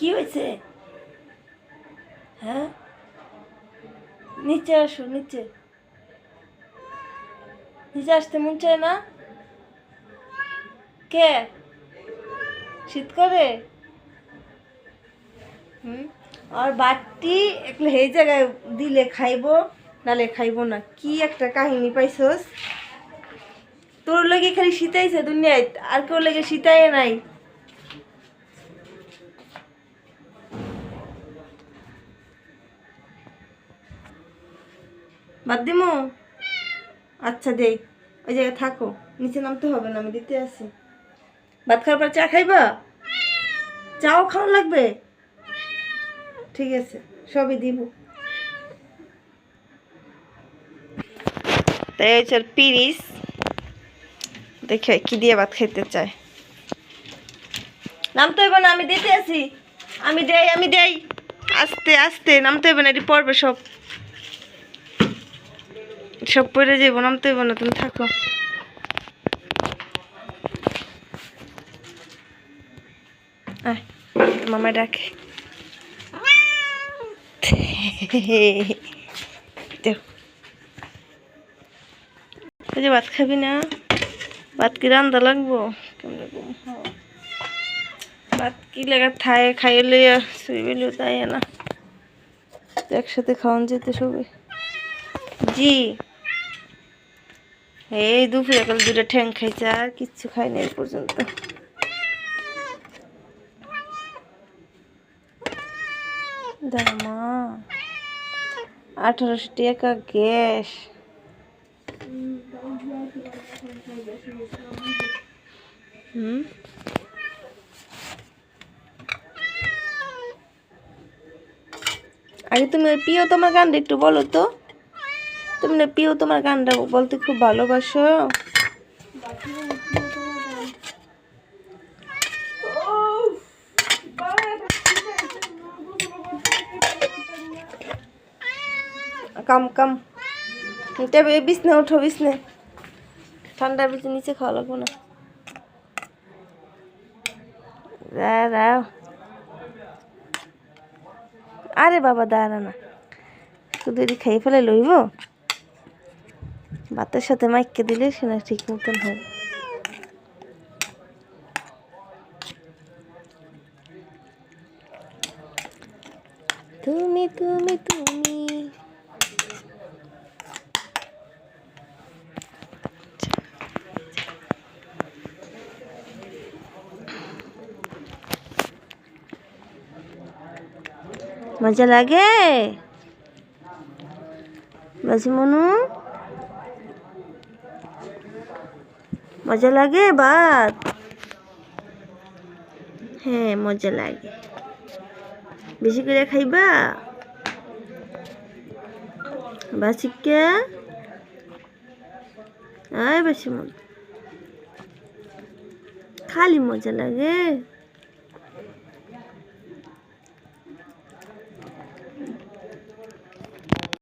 কি হয়েছে? হ্যাঁ? নিচে আসো, নিচে। নিচে আসতে মন চায় না? কে? শীত করে? হুম? আর বাটি একটু এই জায়গায় দিলে খাইবো, নালে খাইবো না। কি একটা কাহিনী পাইছস? তোর লগে খালি শীতাইছে দুনিয়ায়, আর কেউ লেগে শীতাই নাই। বাদ দিমু? আচ্ছা দেই। ওই জায়গায় থাকো। নিচে নামতে হবে না আমি দিতে আসি। ভাত খাওয়ার পর চা খাইবা? চাও খাওয়া লাগবে? ঠিক আছে সবই দিব। তাই হচ্ছে পিরিস। দেখে কি দিয়ে ভাত খেতে চায়। নামতে হইব না আমি দিতে আসি। আমি দেই আমি দেই। আস্তে আস্তে নামতে হইব না এটি পড়বে সব। সব পড়ে যাব নামতে হইব না, তুমি থাকো। মামা ডাকে। যে ভাত খাবি না? ভাত কি রান্দা লাগবো? কেমনে? ভাত কি লাগা থায়, খাইয়ে লইয়া শুয়ে বেলিও তাই না? একসাথে খাওয়ান যেতে সবে। জি। এই দুপুরে কাল দুটো ঠ্যাং খাইছে আর কিচ্ছু খাইনি এই পর্যন্ত। দামা আঠারোশো গ্যাস। আগে তুমি প্রিয় তোমার গানটা একটু বলো তো। তুমি প্রিয় তোমার গানটা বলতে খুব ভালোবাসো। কাম কাম। এটা বিছনে ওঠো, বিছনে। ঠান্ডার ভিতরে নিচে খাওয়া লাগবো না। আরে বাবা, দাঁড়া না। শুধু খাইয়ে ফেলে লইব? ভাতের সাথে মাইকে দিলে সেটা ঠিক মতন হয়। তুমি তুমি তুমি। মজা লাগে? বাজি মনু মজা লাগে ভাত হ্যাঁ মজা লাগে। বেশি করে খাইবা? বাসিকা আয় বেশি মজা। খালি মজা লাগে।